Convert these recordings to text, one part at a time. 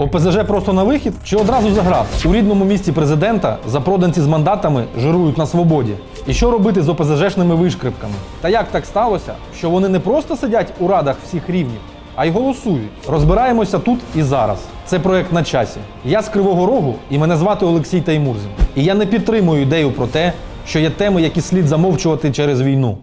ОПЗЖ просто на вихід чи одразу за град? У рідному місті президента запроданці з мандатами жирують на свободі. І що робити з ОПЗЖшними вишкрипками? Та як так сталося, що вони не просто сидять у радах всіх рівнів, а й голосують? Розбираємося тут і зараз. Це проект на часі. Я з Кривого Рогу і мене звати Олексій Таймурзін. І я не підтримую ідею про те, що є теми, які слід замовчувати через війну.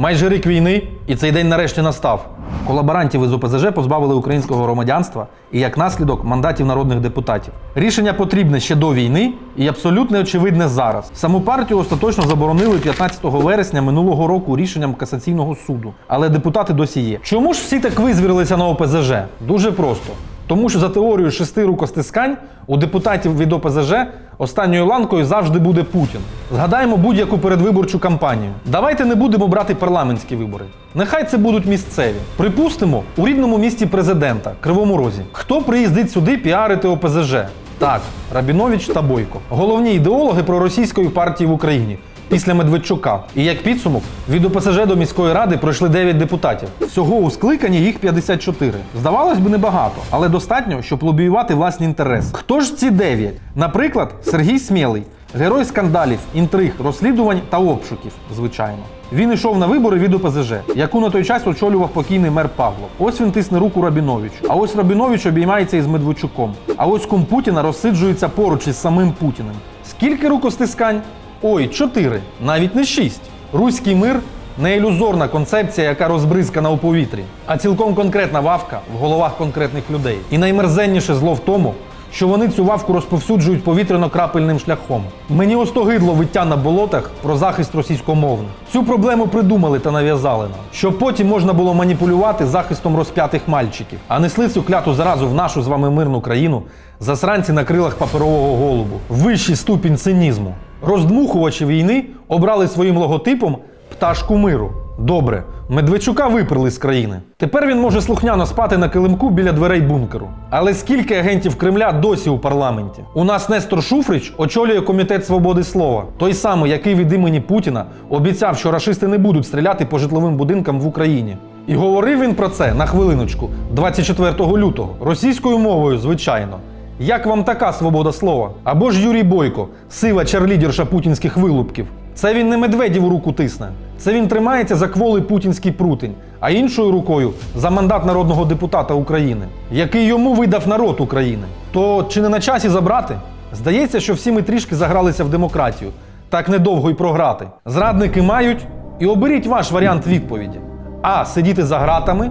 Майже рік війни, і цей день нарешті настав. Колаборантів із ОПЗЖ позбавили українського громадянства і як наслідок мандатів народних депутатів. Рішення потрібне ще до війни і абсолютно очевидне зараз. Саму партію остаточно заборонили 15 вересня минулого року рішенням касаційного суду, але депутати досі є. Чому ж всі так визвірилися на ОПЗЖ? Дуже просто. Тому що за теорією шести рукостискань у депутатів від ОПЗЖ останньою ланкою завжди буде Путін. Згадаємо будь-яку передвиборчу кампанію. Давайте не будемо брати парламентські вибори. Нехай це будуть місцеві. Припустимо, у рідному місті президента Кривому Розі. Хто приїздить сюди піарити ОПЗЖ? Так, Рабінович та Бойко. Головні ідеологи проросійської партії в Україні після Медведчука. І як підсумок, від ОПСЖ до міської ради пройшли 9 депутатів. Всього у скликанні їх 54. Здавалось би, небагато, але достатньо, щоб лобіювати власні інтереси. Хто ж ці 9? Наприклад, Сергій Смєлий. Герой скандалів, інтриг, розслідувань та обшуків, звичайно. Він йшов на вибори від ОПЗЖ, яку на той час очолював покійний мер Павлов. Ось він тисне руку Рабіновичу. А ось Рабінович обіймається із Медведчуком. А ось кум Путіна розсиджується поруч із самим Путіним. Скільки рукостискань? Ой, чотири, навіть не шість. Руський мир не ілюзорна концепція, яка розбризкана у повітрі, а цілком конкретна вавка в головах конкретних людей. І наймерзенніше зло в тому, що вони цю вавку розповсюджують повітряно-крапельним шляхом. Мені остогидло виття на болотах про захист російськомовних. Цю проблему придумали та нав'язали нам, щоб потім можна було маніпулювати захистом розп'ятих мальчиків, а несли цю кляту заразу в нашу з вами мирну країну засранці на крилах паперового голубу. Вищий ступінь цинізму. Роздмухувачі війни обрали своїм логотипом пташку миру. Добре, Медведчука виперли з країни. Тепер він може слухняно спати на килимку біля дверей бункеру. Але скільки агентів Кремля досі у парламенті? У нас Нестор Шуфрич очолює комітет свободи слова, той самий, який від імені Путіна обіцяв, що рашисти не будуть стріляти по житловим будинкам в Україні. І говорив він про це на хвилиночку 24 лютого російською мовою, звичайно. Як вам така свобода слова? Або ж Юрій Бойко, сива чарлідерша путінських вилупків. Це він не медведів руку тисне. Це він тримається за кволий путінський прутень, а іншою рукою за мандат народного депутата України, який йому видав народ України. То чи не на часі забрати? Здається, що всі ми трішки загралися в демократію. Так недовго й програти. Зрадники мають і оберіть ваш варіант відповіді: А. Сидіти за гратами,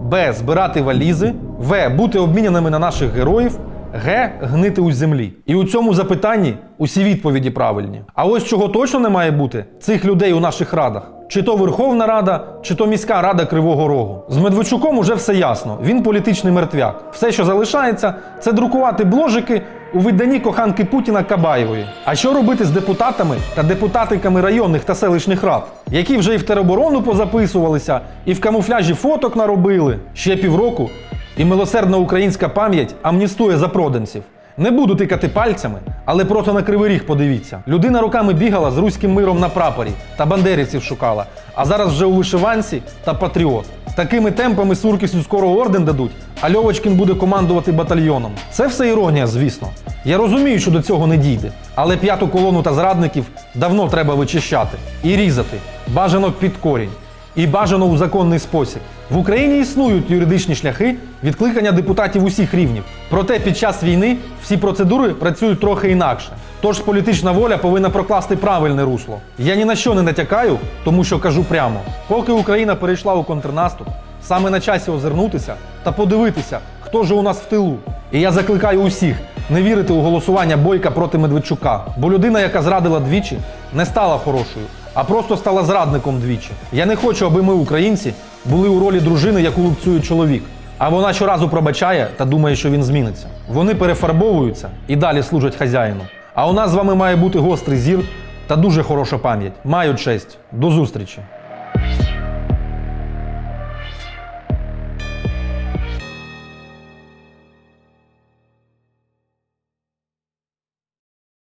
Б. Збирати валізи, В. Бути обміняними на наших героїв. Г. Гнити у землі. І у цьому запитанні усі відповіді правильні. А ось чого точно не має бути цих людей у наших радах. Чи то Верховна Рада, чи то міська рада Кривого Рогу. З Медведчуком уже все ясно. Він політичний мертвяк. Все, що залишається, це друкувати бложики у виданні коханки Путіна Кабаєвої. А що робити з депутатами та депутатиками районних та селищних рад, які вже і в тероборону позаписувалися, і в камуфляжі фоток наробили? Ще півроку і милосердна українська пам'ять амністує запроданців. Не буду тикати пальцями, але просто на кривий ріг подивіться. Людина роками бігала з руським миром на прапорі та бандерівців шукала, а зараз вже у вишиванці та патріот. Такими темпами Суркісу скоро орден дадуть, а Льовочкін буде командувати батальйоном. Це все іронія, звісно. Я розумію, що до цього не дійде, але п'яту колону та зрадників давно треба вичищати і різати, бажано під корінь. І бажано у законний спосіб. В Україні існують юридичні шляхи відкликання депутатів усіх рівнів. Проте під час війни всі процедури працюють трохи інакше. Тож політична воля повинна прокласти правильне русло. Я ні на що не натякаю, тому що кажу прямо: поки Україна перейшла у контрнаступ, саме на часі озирнутися та подивитися, хто же у нас в тилу. І я закликаю усіх не вірити у голосування Бойка проти Медведчука, бо людина, яка зрадила двічі, не стала хорошою а просто стала зрадником двічі. Я не хочу, аби ми, українці, були у ролі дружини, яку лупцює чоловік. А вона щоразу пробачає та думає, що він зміниться. Вони перефарбовуються і далі служать хазяїну. А у нас з вами має бути гострий зір та дуже хороша пам'ять. Маю честь. До зустрічі!